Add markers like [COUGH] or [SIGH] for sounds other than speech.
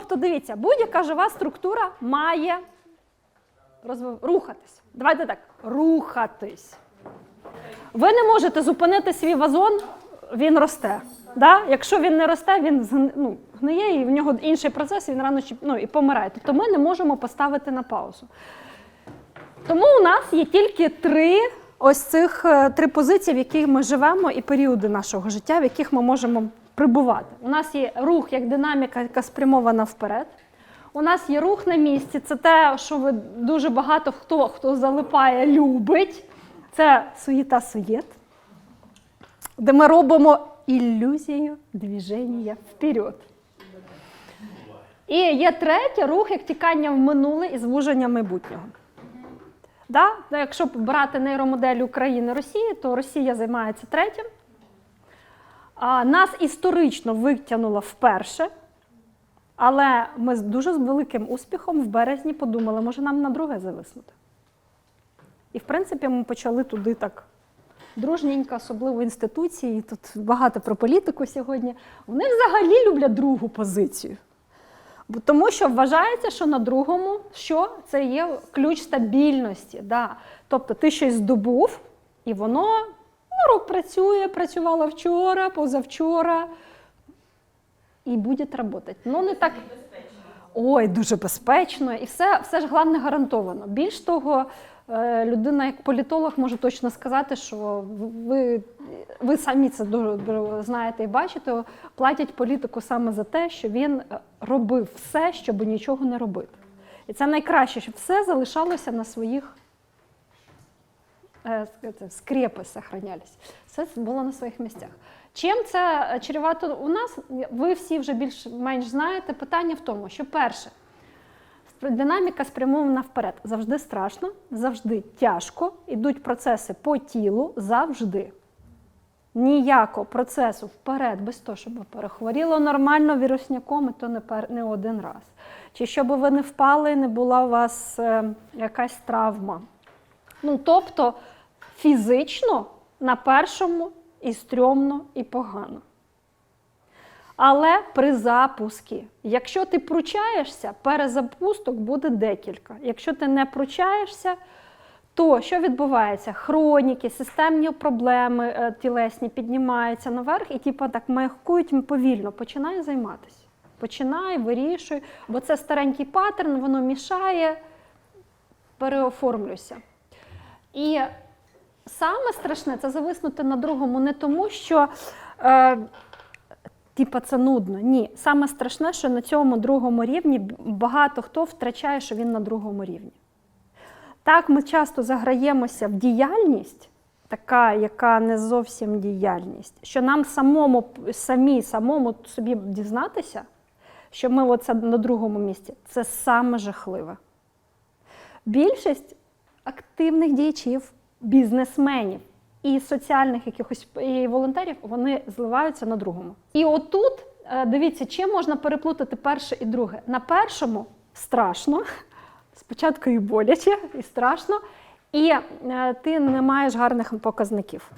Тобто, дивіться, будь-яка жива структура має розв... рухатись. Давайте так, рухатись. Ви не можете зупинити свій вазон, він росте. Да? Якщо він не росте, він ну, гниє, і в нього інший процес, він рано чи ну, і помирає. Тобто ми не можемо поставити на паузу. Тому у нас є тільки три ось цих е, три позиції, в яких ми живемо, і періоди нашого життя, в яких ми можемо прибувати. У нас є рух як динаміка, яка спрямована вперед. У нас є рух на місці. Це те, що ви дуже багато хто, хто залипає, любить. Це суєта суєт, де ми робимо ілюзію движення вперед. І є третє рух як тікання в минуле і звуження майбутнього. Да? Якщо брати нейромодель України Росії, то Росія займається третім. Нас історично витягнуло вперше, але ми з дуже з великим успіхом в березні подумали, може нам на друге зависнути. І, в принципі, ми почали туди так дружненько, особливо інституції. Тут багато про політику сьогодні. Вони взагалі люблять другу позицію. Тому що вважається, що на другому що це є ключ стабільності. Да. Тобто ти щось здобув, і воно ну, працює, працювало вчора, позавчора, і буде працювати. Ну, не так. Ой, дуже безпечно, і все, все ж головне гарантовано. Більш того, е, людина, як політолог, може точно сказати, що ви, ви самі це дуже, дуже знаєте і бачите, платять політику саме за те, що він е, робив все, щоб нічого не робити. І це найкраще, щоб все залишалося на своїх е, це, скрепи сохранялись. Все це було на своїх місцях. Чим це е, чревато у нас? Ви всі вже більш-менш знаєте. Питання в тому, що перше, динаміка спрямована вперед. Завжди страшно, завжди тяжко, ідуть процеси по тілу завжди. Ніякого процесу вперед, без того, щоб ви перехворіло нормально вірусняком, і то не, пер, не один раз. Чи щоб ви не впали, не була у вас е, якась травма. Ну, тобто фізично на першому і стрьомно, і погано. Але при запуску, якщо ти пручаєшся, перезапусток буде декілька. Якщо ти не пручаєшся, то що відбувається? Хроніки, системні проблеми е, тілесні піднімаються наверх і типу, так маякують повільно, починай займатися. Починай, вирішуй, бо це старенький паттерн, воно мішає, переоформлюйся. І саме страшне це зависнути на другому не тому, що е, типа це нудно. Ні. Саме страшне, що на цьому другому рівні багато хто втрачає, що він на другому рівні. Так, ми часто заграємося в діяльність, така, яка не зовсім діяльність, що нам самому самі самому собі дізнатися, що ми оце на другому місці, це саме жахливе. Більшість активних діячів, бізнесменів і соціальних якихось і волонтерів вони зливаються на другому. І отут е, дивіться, чим можна переплутати перше і друге. На першому страшно, [LAUGHS] спочатку і боляче, і страшно, і е, ти не маєш гарних показників.